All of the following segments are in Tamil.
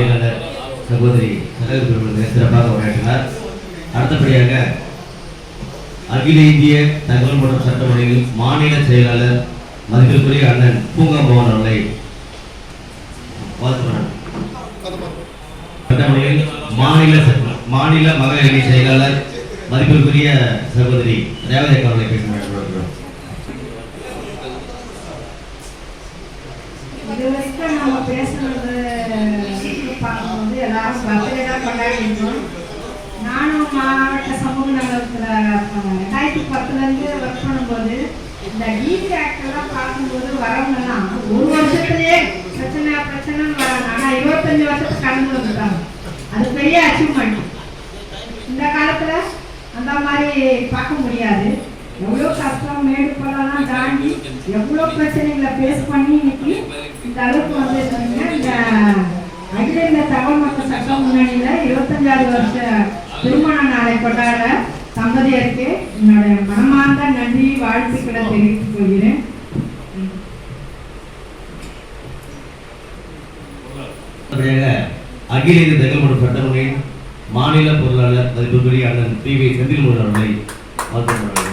செயலாளர் சகோதரி சகல் பெருமளுக்கு சிறப்பாக உரையாற்றினார் அடுத்தபடியாக அகில இந்திய தகவல் மற்றும் சட்டமொழியில் மாநில செயலாளர் மதிப்பிற்குரிய அண்ணன் பூங்கா பவன் அவர்களை வாழ்த்துகிறேன். சட்டமொழியில் மாநில மாநில மகளிர் அணி செயலாளர் மதிப்பிற்குரிய சகோதரி ரேவதி அவர்களை பேசுகிறேன் இது வரைக்கும் நம்ம பேசுனது பார்க்கும்போது நானும் மாவட்ட சமூக நலத்தில் ரெண்டாயிரத்தி பத்துலேருந்து ஒர்க் பண்ணும்போது இந்த டிசி ஆக்டெல்லாம் பார்க்கும்போது வரவங்கலாம் ஒரு வருஷத்துலேயே பிரச்சனை பிரச்சனைன்னு வராங்க ஆனால் இருபத்தஞ்சி வருஷத்துக்கு கடந்து வந்துட்டாங்க. அது பெரிய அச்சீவ்மெண்ட் இந்த காலத்தில் அந்த மாதிரி பார்க்க முடியாது. எவ்வளோ கஷ்டம் மேடு பள்ளம்லாம் தாண்டி எவ்வளோ பிரச்சனைகளை ஃபேஸ் பண்ணி இன்னைக்கு இந்த அளவுக்கு வந்து சொன்னீங்க இந்த தகவல் மக்கள் சட்ட முன்னணியில் இருபத்தஞ்சாவது வருஷ திருமண நாளை கொண்டாட தம்பதியருக்கு என்னுடைய மனமார்ந்த நன்றி வாழ்த்துக்களை தெரிவித்துக் கொள்கிறேன். அகில இந்திய தகவல் மற்றும் சட்டமொழியின் மாநில பொருளாளர் மதிப்பிற்குரிய அண்ணன் பி வி செந்தில்முருகன் அவர்களை வாழ்த்துகிறேன்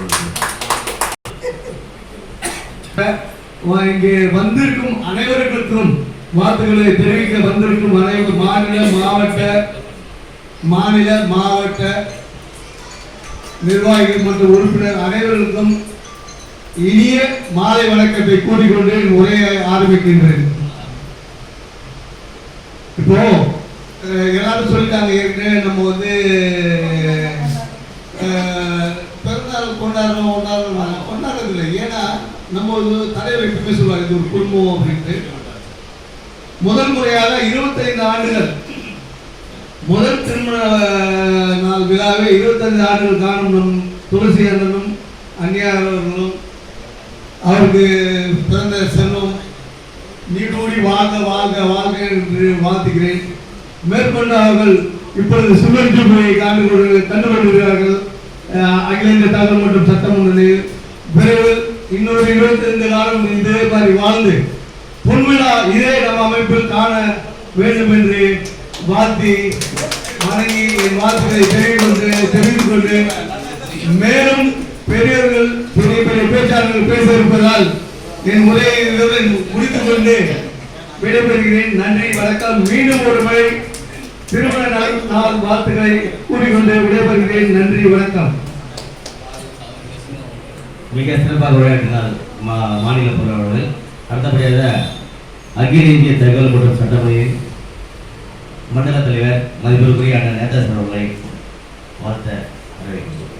இங்கே வந்திருக்கும் அனைவருக்கும் வாழ்த்துக்களை தெரிவிக்க வந்திருக்கும் அனைவரும் மாநில மாவட்ட மாநில மாவட்ட நிர்வாகிகள் மற்றும் உறுப்பினர் அனைவருக்கும் இனிய மாலை வணக்கத்தை கூறிக்கொண்டு உரையை ஆரம்பிக்கின்றேன். இப்போ அஹ், எல்லாரும் சொல்லிட்டாங்க ஏற்கனவே நம்ம வந்து அஹ், கொண்டாடுறோம் கொண்டாடுறோம் கொண்டாடுறது இல்லை ஏன்னா நம்ம ஒரு தலைவர் எப்பவுமே சொல்லுவாங்க இது ஒரு குடும்பம் அப்படின்ட்டு. முதல் முறையாக இருபத்தைந்து ஆண்டுகள். முதல் திருமண நாள் விழாவை இருபத்தைந்து ஆண்டுகள் காணும் நம் துளசி அண்ணனும் அந்நியார் அவர்களும் அவருக்கு பிறந்த செல்வம் நீடூடி வாழ்க வாழ்க வாழ்க என்று வாழ்த்துகிறேன். மேற்கொண்டு அவர்கள் இப்பொழுது சுழற்சி முறையை காண்டு கொண்டு கண்டு கொண்டிருக்கிறார்கள் அகில இந்திய தகவல் மற்றும் சட்டம் முன்னணி விரைவில் இன்னொரு இருபத்தைந்து காலம் இதே மாதிரி வாழ்ந்து பொன்விழா இதே நம்ம அமைப்பில் காண வேண்டும் என்று வாழ்த்தி வணங்கி என் வாழ்த்துக்களை தெரிவித்து தெரிவித்துக் கொண்டு மேலும் பெரியவர்கள் பெரிய பெரிய பேச்சாளர்கள் பேச இருப்பதால் என் உரையை இதனுடன் முடித்துக் கொண்டு விடைபெறுகிறேன். நன்றி வணக்கம். மீண்டும் ஒரு முறை திருமண நாள் வாழ்த்துக்களை கூறிக்கொண்டு விடைபெறுகிறேன். நன்றி வணக்கம். மிக சிறப்பாக உரையாற்றினார் மாநில பொருளாளர்கள். அடுத்தபடியாக அகில இந்திய தகவல் மற்றும் சட்டமொழியின் மண்டல தலைவர் மதிப்பிற்குரிய அண்ணன் நேதாசன் அவர்களை வாழ்த்த வரவேற்கிறேன்